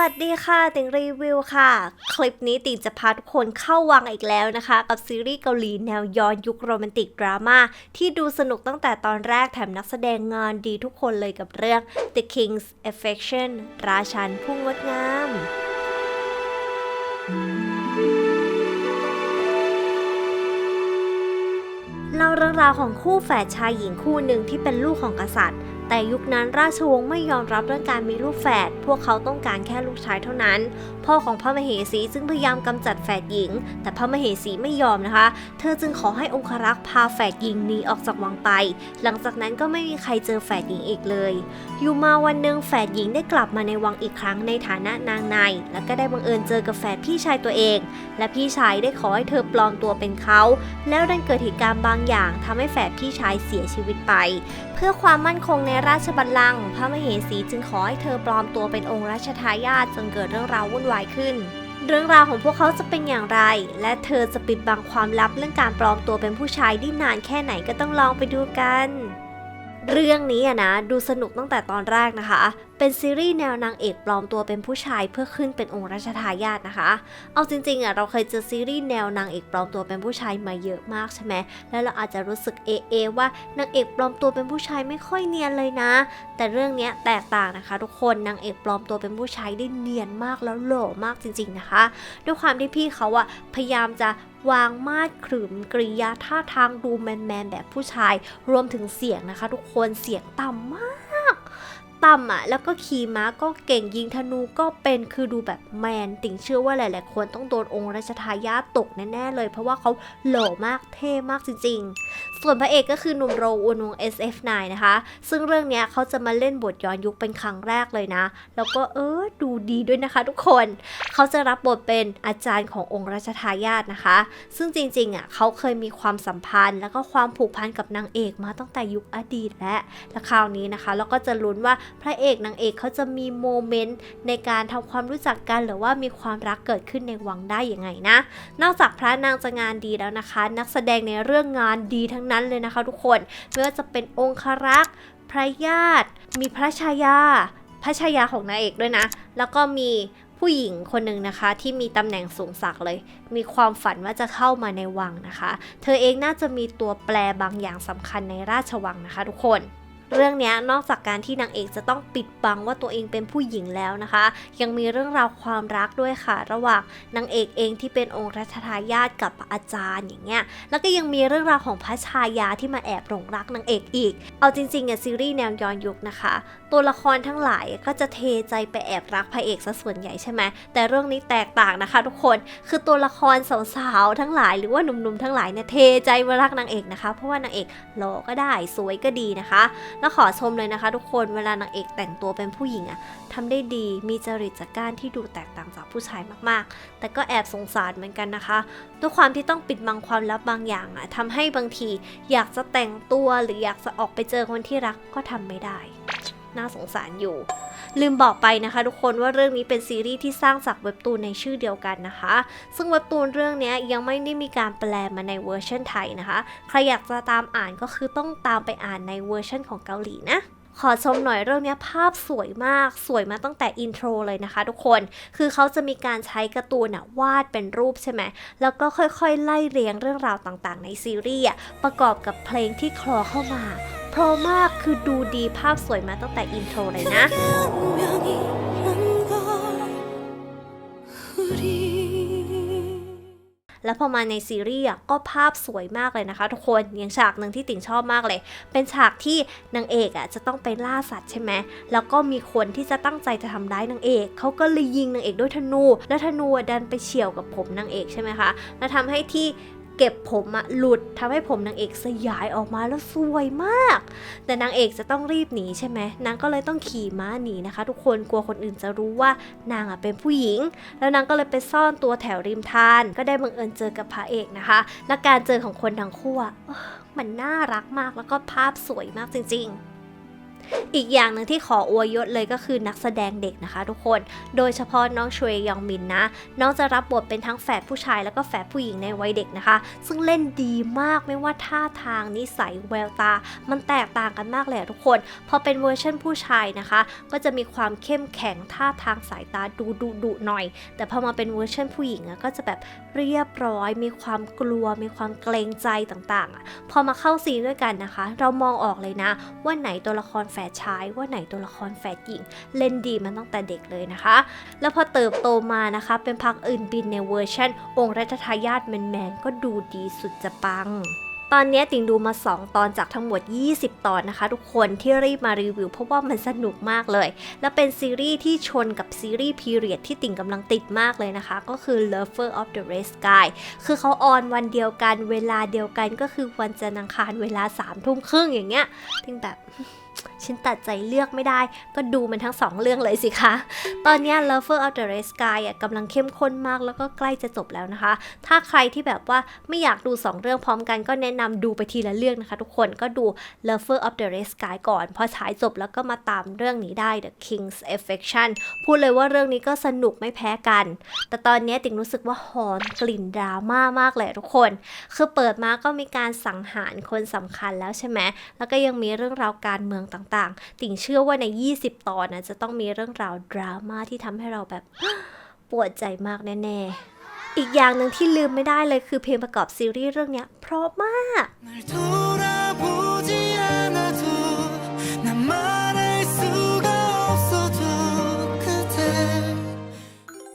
วัสดีค่ะติงรีวิวค่ะ คลิปนี้ติงจะพาทุกคนเข้าวังอีกแล้วนะคะ กับซีรีส์เกาหลีแนวย้อนยุคโรแมนติกดราม่าที่ดูสนุกตั้งแต่ตอนแรกแถมนักแสดงงานดีทุกคนเลยกับเรื่อง The King's Affection ราชันผู้งดงามเล่าเรื่องราวของคู่แฝดชายหญิงคู่หนึ่งที่เป็นลูกของกษัตริย์ แต่ยุคนั้นราชวงศ์ไม่ยอมรับเรื่องการมีลูกแฝด พวกเขาต้องการแค่ลูกชายเท่านั้น พ่อของพระมเหสีจึงพยายามกำจัดแฝดหญิง แต่พระมเหสีไม่ยอมนะคะ เธอจึงขอให้องครักษ์พาแฝดหญิงหนีออกจากวังไป หลังจากนั้นก็ไม่มีใครเจอแฝดหญิงอีกเลย อยู่มาวันหนึ่งแฝดหญิงได้กลับมาในวังอีกครั้งในฐานะนางใน และก็ได้บังเอิญเจอกับแฝดพี่ชายตัวเอง และพี่ชายได้ขอให้เธอปลอมตัวเป็นเขา แล้วดันเกิดเหตุการณ์บางอย่างทำให้แฝดพี่ชายเสียชีวิตไป เพื่อความมั่นคงในราชบัลลังก์พระมเหสีจึงขอให้เธอปลอมตัวเป็นองค์รัชทายาทจนเกิดเรื่องราววุ่นวายขึ้น เรื่องราวของพวกเขาจะเป็นอย่างไร และเธอจะปิดบังความลับเรื่องการปลอมตัวเป็นผู้ชายได้นานแค่ไหนก็ต้องลองไปดูกัน เรื่องนี้อะนะดูสนุกตั้งแต่ตอนแรกนะคะ เป็นซีรีส์แนวนางเอกปลอมตัวเป็นผู้ชายเพื่อขึ้นเป็นองค์รัชทายาทนะคะ เอาจริงๆอะเราเคยเจอซีรีส์แนวนางเอกปลอมตัวเป็นผู้ชายมาเยอะมากใช่ไหมแล้วเราอาจจะรู้สึกเอเอว่านางเอกปลอมตัวเป็นผู้ชายไม่ค่อยเนียนเลยนะ แต่เรื่องนี้แตกต่างนะคะ ทุกคนนางเอกปลอมตัวเป็นผู้ชายได้เนียนมากแล้วหล่อมากจริง ๆนะคะ ด้วยความที่พี่เขาอะพยายามจะ วางมาดขรึมกริยาท่าทางดูแมนๆแบบผู้ชาย รวมถึงเสียงนะคะ ทุกคนเสียงต่ำมากต่ำอะแล้วก็ขี่ม้าก็เก่งยิงธนูก็เป็นคือดูแบบแมนติ่งเชื่อว่าหลายๆคนต้องโดนองค์ราชทายาตกแน่ๆเลย เพราะว่าเขาหล่อมากเท่มากจริงๆ ส่วนพระเอกก็คือหนุ่มโรอุนวง SF9 นะคะ ซึ่งเรื่องนี้เขาจะมาเล่นบทย้อนยุคเป็นครั้งแรกเลยนะ แล้วก็เออดูดีด้วยนะคะทุกคน เขาจะรับบทเป็นอาจารย์ขององค์รัชทายาทนะคะ ซึ่งจริงๆอะเขาเคยมีความสัมพันธ์ แล้วก็ความผูกพันกับนางเอกมาตั้งแต่ยุคอดีตและและคราวนี้นะคะเราก็จะลุ้นว่าพระเอกนางเอกเขาจะมีโมเมนต์ในการทำความรู้จักกัน หรือว่ามีความรักเกิดขึ้นในวังได้ยังไงนะ นอกจากพระนางจะงานดีแล้วนะคะ นักแสดงในเรื่องงานดีทั้งนั้นเลยนะคะทุกคนไม่ว่าจะเป็นองครักษ์พระญาติ มีพระชายา พระชายาของนางเอกด้วยนะ แล้วก็มีผู้หญิงคนหนึ่งนะคะที่มีตำแหน่งสูงสักเลย มีความฝันว่าจะเข้ามาในวังนะคะ เธอเองน่าจะมีตัวแปรบางอย่างสำคัญในราชวังนะคะทุกคน เรื่องนี้นอกจากการที่นางเอกจะต้องปิดบังว่าตัวเองเป็นผู้หญิงแล้วนะคะ ยังมีเรื่องราวความรักด้วยค่ะ ระหว่างนางเอกเองที่เป็นองค์รัชทายาทกับอาจารย์อย่างเงี้ยแล้วก็ยังมีเรื่องราวของพระชายาที่มาแอบหลงรักนางเอกอีก เอาจริงๆอะซีรีส์แนวย้อนยุคนะคะ ตัวละครทั้งหลายก็จะเทใจไปแอบรักพระเอกซะส่วนใหญ่ใช่ไหมแต่เรื่องนี้แตกต่างนะคะ ทุกคนคือตัวละครสาวๆทั้งหลายหรือว่าหนุ่มๆทั้งหลายเนี่ยเทใจมารักนางเอกนะคะ เพราะว่านางเอกหล่อก็ได้สวยก็ดีนะคะแล้วขอชมเลยนะคะ ทุกคนเวลานางเอกแต่งตัวเป็นผู้หญิงอะทำได้ดีมีจริตจักร้านที่ดูแตกต่างจากผู้ชายมากๆ แต่ก็แอบสงสารเหมือนกันนะคะด้วยความที่ต้องปิดบังความลับบางอย่างอะทำให้บางทีอยากจะแต่งตัวหรืออยากจะออกไปเจอคนที่รักก็ทำไม่ได้ น่าสงสารอยู่ ลืมบอกไปนะคะทุกคนว่าเรื่องนี้เป็นซีรีส์ที่สร้างจากเว็บตูนในชื่อเดียวกันนะคะ ซึ่งเว็บตูนเรื่องนี้ยังไม่ได้มีการแปลมาในเวอร์ชันไทยนะคะ ใครอยากจะตามอ่านก็คือต้องตามไปอ่านในเวอร์ชันของเกาหลีนะขอชมหน่อยเรื่องนี้ภาพสวยมากสวยมาตั้งแต่อินโทรเลยนะคะทุกคนคือเขาจะมีการใช้การ์ตูนวาดเป็นรูปใช่ไหมแล้วก็ค่อยๆ ไล่เรียงเรื่องราวต่างๆ ในซีรีส์ประกอบกับเพลงที่คลอเข้ามา เพราะมากคือดูดีภาพสวยมาตั้งแต่อินโทรเลยนะ แล้วพอมาในซีรีส์ก็ภาพสวยมากเลยนะคะ ทุกคนอย่างฉากหนึ่งที่ติ่งชอบมากเลย เป็นฉากที่นางเอกอะจะต้องไปล่าสัตว์ใช่ไหมแล้วก็มีคนที่จะตั้งใจจะทำร้ายนางเอกเขาก็เลยยิงนางเอกด้วยธนู แล้วธนูดันไปเฉี่ยวกับผมนางเอกใช่ไหมคะแล้วทำให้ที่ เก็บผมอะหลุดทำให้ผมนางเอกสยายออกมาแล้วสวยมาก แต่นางเอกจะต้องรีบหนีใช่ไหมนางก็เลยต้องขี่ม้าหนีนะคะ ทุกคนกลัวคนอื่นจะรู้ว่านางอะเป็นผู้หญิง แล้วนางก็เลยไปซ่อนตัวแถวริมทาน ก็ได้บังเอิญเจอกับพระเอกนะคะ และการเจอของคนทั้งคู่อะมันน่ารักมากแล้วก็ภาพสวยมากจริง ๆ อีกอย่างหนึ่งที่ขออวยยศเลยก็คือนักแสดงเด็กนะคะทุกคน โดยเฉพาะน้องชวยยองมินนะ น้องจะรับบทเป็นทั้งแฝดผู้ชายแล้วก็แฝดผู้หญิงในวัยเด็กนะคะ ซึ่งเล่นดีมากไม่ว่าท่าทางนิสัยแววตา มันแตกต่างกันมากเลยทุกคน พอเป็นเวอร์ชันผู้ชายนะคะ ก็จะมีความเข้มแข็งท่าทางสายตาดูดุดุหน่อย แต่พอมาเป็นเวอร์ชันผู้หญิงก็จะแบบเรียบร้อย มีความกลัว มีความเกรงใจต่างๆ พอมาเข้าซีนด้วยกันนะคะ เรามองออกเลยนะว่าไหนตัวละครแฝดชายว่าไหนตัวละครแฝดหญิง เล่นดีมันตั้งแต่เด็กเลยนะคะ แล้วพอเติบโตมานะคะ เป็นพักอื่นบินในเวอร์ชันองค์รัชทายาทแมนๆก็ดูดีสุดจะปังตอนนี้ติงดูมา 2 ตอนจากทั้งหมด 20 ตอนนะคะ ทุกคนที่รีบมารีวิวเพราะว่ามันสนุกมากเลย และเป็นซีรีส์ที่ชนกับซีรีส์พีเรียดที่ติ่งกำลังติดมากเลยนะคะ ก็คือ Lover of the Red Sky คือเขาออนวันเดียวกันเวลาเดียวกันก็คือวันจันทร์อังคารเวลา3ามทุ่มครึ่งอย่างเงี้ยติงแบบ ฉันตัดใจเลือกไม่ได้ ก็ดูมันทั้งสองเรื่องเลยสิคะ ตอนนี้ Lover of the Red Sky อะกำลังเข้มข้นมากแล้วก็ใกล้จะจบแล้วนะคะ ถ้าใครที่แบบว่าไม่อยากดู 2 เรื่องพร้อมกันก็แนะนำดูไปทีละเรื่องนะคะ ทุกคนก็ดู Lover of the Red Sky ก่อน พอฉายจบแล้วก็มาตามเรื่องนี้ได้ The King's Affection พูดเลยว่าเรื่องนี้ก็สนุกไม่แพ้กัน แต่ตอนนี้ติ่งรู้สึกว่าหอมกลิ่นดราม่ามากเลยทุกคน คือเปิดมาก็มีการสังหารคนสำคัญแล้วใช่ไหมแล้วก็ยังมีเรื่องราวการเมืองต่างๆ ติ่งเชื่อว่าใน 20 ตอนนะจะต้องมีเรื่องราวดราม่าที่ทำให้เราแบบปวดใจมากแน่ๆ อีกอย่างหนึ่งที่ลืมไม่ได้เลยคือเพลงประกอบซีรีส์เรื่องเนี้ยเพราะมาก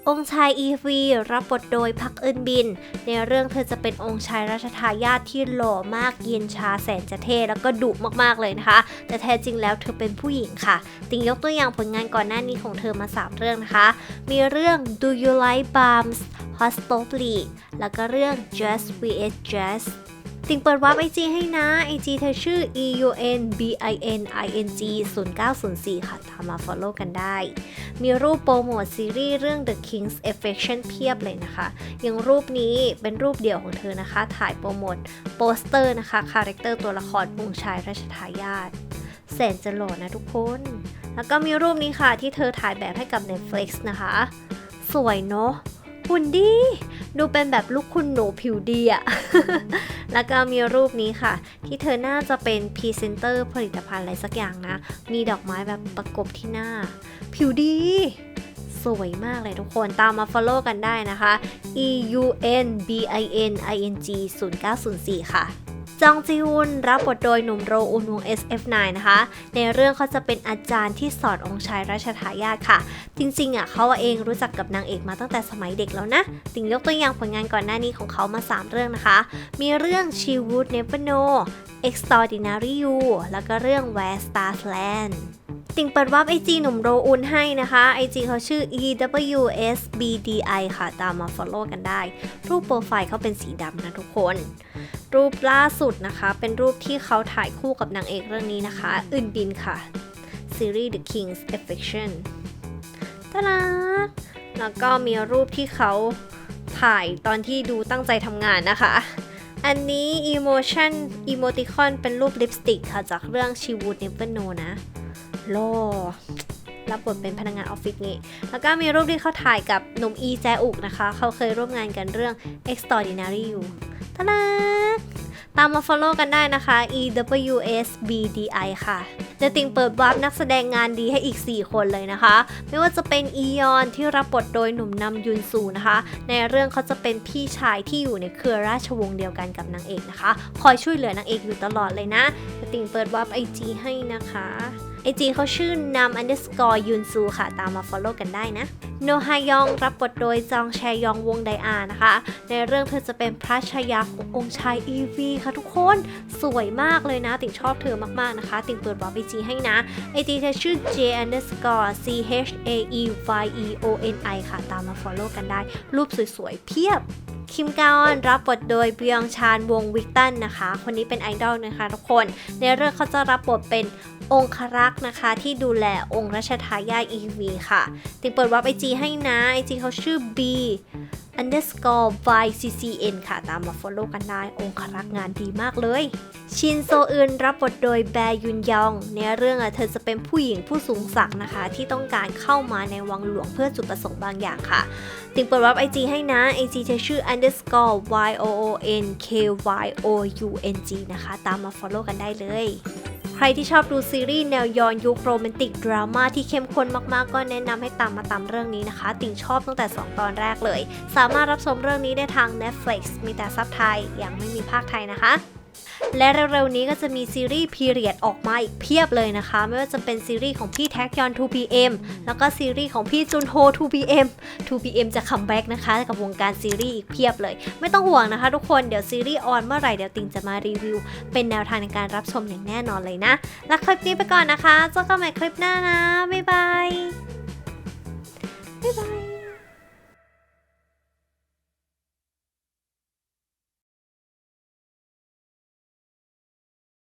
องค์ชายอีวีรับบทโดยพักอึนบิน ในเรื่องเธอจะเป็นองค์ชายราชทายาทที่หล่อมากเย็นชาแสนจะเท่แล้วก็ดุมากๆเลยนะคะ แต่แท้จริงแล้วเธอเป็นผู้หญิงค่ะ ติงยกตัวอย่างผลงานก่อนหน้านี้ของเธอมา3เรื่องนะคะ มีเรื่อง Do You Like Bombs Hostel Bleed แล้วก็เรื่อง Just vs Just ติงเปิดวาร์ปไอจีให้นะไอจีเธอชื่อ e u n b i n i n g 0904 ค่ะ ตามมา follow กันได้ มีรูปโปรโมทซีรีส์เรื่อง The King's Affection เพียบเลยนะคะ อย่างรูปนี้เป็นรูปเดี่ยวของเธอนะคะ ถ่ายโปรโมทโปสเตอร์นะคะ คาแรคเตอร์ตัวละครองค์ชายราชทายาทแสนจะหล่อนะทุกคน แล้วก็มีรูปนี้ค่ะที่เธอถ่ายแบบให้กับ Netflix นะคะ สวยเนาะ หุ่นดี ดูเป็นแบบลูกคุณหนูผิวดีอะ แล้วก็มีรูปนี้ค่ะ ที่เธอน่าจะเป็นพรีเซนเตอร์ผลิตภัณฑ์อะไรสักอย่างนะ มีดอกไม้แบบประกบที่หน้า ผิวดีสวยมากเลยทุกคนตามมา follow กันได้นะคะ e u n b i n i n g 0904 ค่ะ จองจีฮุนรับบทโดยหนุ่มโรอุนวง SF9 นะคะ ในเรื่องเขาจะเป็นอาจารย์ที่สอนองค์ชายราชทายาทค่ะ จริงๆอะเขาเองรู้จักกับนางเอกมาตั้งแต่สมัยเด็กแล้วนะ ติงยกตัวอย่างผลงานก่อนหน้านี้ของเขามา 3 เรื่องนะคะ มีเรื่อง She Would Never Know Extraordinary You แล้วก็เรื่อง Where Stars Land ติงเปิดวับไอจีหนุ่มโรอุนให้นะคะไอจีเขาชื่อ ewsbdi ค่ะ ตามมา follow กันได้ รูปโปรไฟล์เขาเป็นสีดำนะทุกคน รูปล่าสุดนะคะ เป็นรูปที่เขาถ่ายคู่กับนางเอกเรื่องนี้นะคะอื่นบินค่ะ ซีรีส์ The King's Affection ตาลักแล้วก็มีรูปที่เขาถ่ายตอนที่ดูตั้งใจทำงานนะคะ อันนี้ emotion emoticon เป็นรูปลิปสติกค่ะ จากเรื่อง She Would Never Know นะโลรับบทเป็นพนักงานออฟฟิศนี่แล้วก็มีรูปที่เขาถ่ายกับหนุ่มอีแจอุกนะคะ เขาเคยร่วมงานกันเรื่อง Extraordinary You ตาลักตามมา follow กันได้นะคะ EWSBDI ค่ะเดติงเปิดวาร์ปนักแสดงงานดีให้อีก 4 คนเลยนะคะ ไม่ว่าจะเป็นอียอนที่รับบทโดยหนุ่มนำยุนซูนะคะ ในเรื่องเขาจะเป็นพี่ชายที่อยู่ในเครือราชวงศ์เดียวกันกับนางเอกนะคะ คอยช่วยเหลือนางเอกอยู่ตลอดเลยนะเดติงเปิดวาร์ปไอจีให้นะคะ ไอจีเขาชื่อนำ underscore ยุนซูค่ะ ตามมา follow กันได้นะ โนฮายองรับบทโดยจองแชยองวงไดอานะคะ ในเรื่องเธอจะเป็นพระชายาขององค์ชายอีวีค่ะทุกคนสวยมากเลยนะ ติ่งชอบเธอมากๆนะคะ ติ่งเปิดบอกไอจีให้นะไอจีเธอชื่อ j underscore c h a e y e o n i ค่ะ ตามมา follow กันได้ รูปสวยๆ เพียบคิมกาออนรับบทโดยเบียงชานวงวิกตันนะคะ คนนี้เป็นไอดอลนะคะทุกคน ในเรื่องเขาจะรับบทเป็น องครักษ์นะคะ ที่ดูแลองค์รัชทายาทอีวีค่ะ ติงเปิดวับไอจีให้นะไอจีเขาชื่อ B underscore by ccn ค่ะ ตามมา follow กันได้องครักษ์งานดีมากเลย ชินโซอึนรับบทโดยแบยุนยอง ในเรื่องอะเธอจะเป็นผู้หญิงผู้สูงศักดิ์นะคะ ที่ต้องการเข้ามาในวังหลวงเพื่อจุดประสงค์บางอย่างค่ะ ติงเปิดรับ IG ให้นะ IG เธอชื่อ underscore y o o n k y o u n g นะคะ ตามมา follow กันได้เลยใครที่ชอบดูซีรีส์แนวย้อนยุคโรแมนติกดราม่าที่เข้มข้นมากๆ ก็แนะนำให้ตามมาตามเรื่องนี้นะคะ ติ่งชอบตั้งแต่ 2 ตอนแรกเลย สาามารถรับชมเรื่องนี้ได้ทาง Netflix มีแต่ซับไทยยังไม่มีภาคไทยนะคะ และเร็วๆนี้ก็จะมีซีรีส์พีเรียดออกมาอีกเพียบเลยนะคะ ไม่ว่าจะเป็นซีรีส์ของพี่แท็กยอน 2PM แล้วก็ซีรีส์ของพี่จุนโฮ 2PM 2PM จะคัมแบ็กนะคะ กับวงการซีรีส์อีกเพียบเลย ไม่ต้องห่วงนะคะทุกคนเดี๋ยวซีรีส์ออนเมื่อไหร่เดี๋ยวติงจะมารีวิว เป็นแนวทางในการรับชมอย่างแน่นอนเลยนะและคลิปนี้ไปก่อนนะคะเจอกันใหม่คลิปหน้านะบ๊ายบายบ๊ายบาย